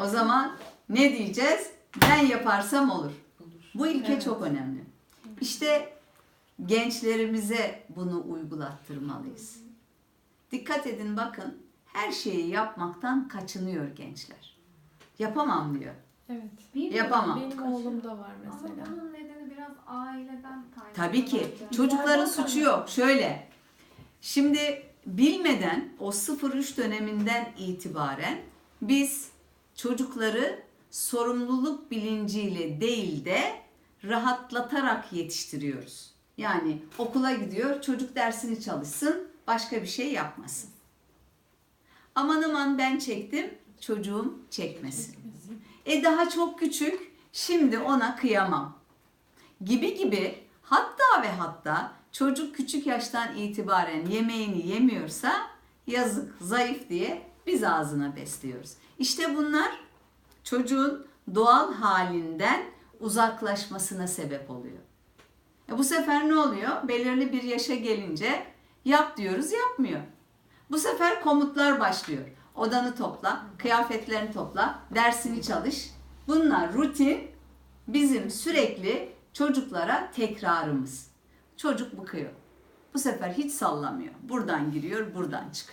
O zaman ne diyeceğiz? Ben yaparsam olur. Bu ilke Evet. çok önemli. İşte gençlerimize bunu uygulattırmalıyız. Dikkat edin bakın her şeyi yapmaktan kaçınıyor gençler. Yapamam diyor. Evet. Bir Yapamam. Benim oğlumda var mesela. Ama bunun nedeni biraz aileden kaynaklı. Tabii ki bence. çocukların Nereden suçu yok. Şöyle. Şimdi bilmeden o 0-3 döneminden itibaren biz çocukları sorumluluk bilinciyle değil de rahatlatarak yetiştiriyoruz. Yani okula gidiyor, çocuk dersini çalışsın, başka bir şey yapmasın. Aman aman ben çektim, çocuğum çekmesin. E daha çok küçük, şimdi ona kıyamam. Gibi gibi hatta ve hatta çocuk küçük yaştan itibaren yemeğini yemiyorsa yazık, zayıf diye biz ağzına besliyoruz. İşte bunlar çocuğun doğal halinden uzaklaşmasına sebep oluyor. E bu sefer ne oluyor? Belirli bir yaşa gelince yap diyoruz, yapmıyor. Bu sefer komutlar başlıyor. Odanı topla, kıyafetlerini topla, dersini çalış. Bunlar rutin bizim sürekli çocuklara tekrarımız. Çocuk bıkıyor. Bu sefer hiç sallamıyor. Buradan giriyor, buradan çıkıyor.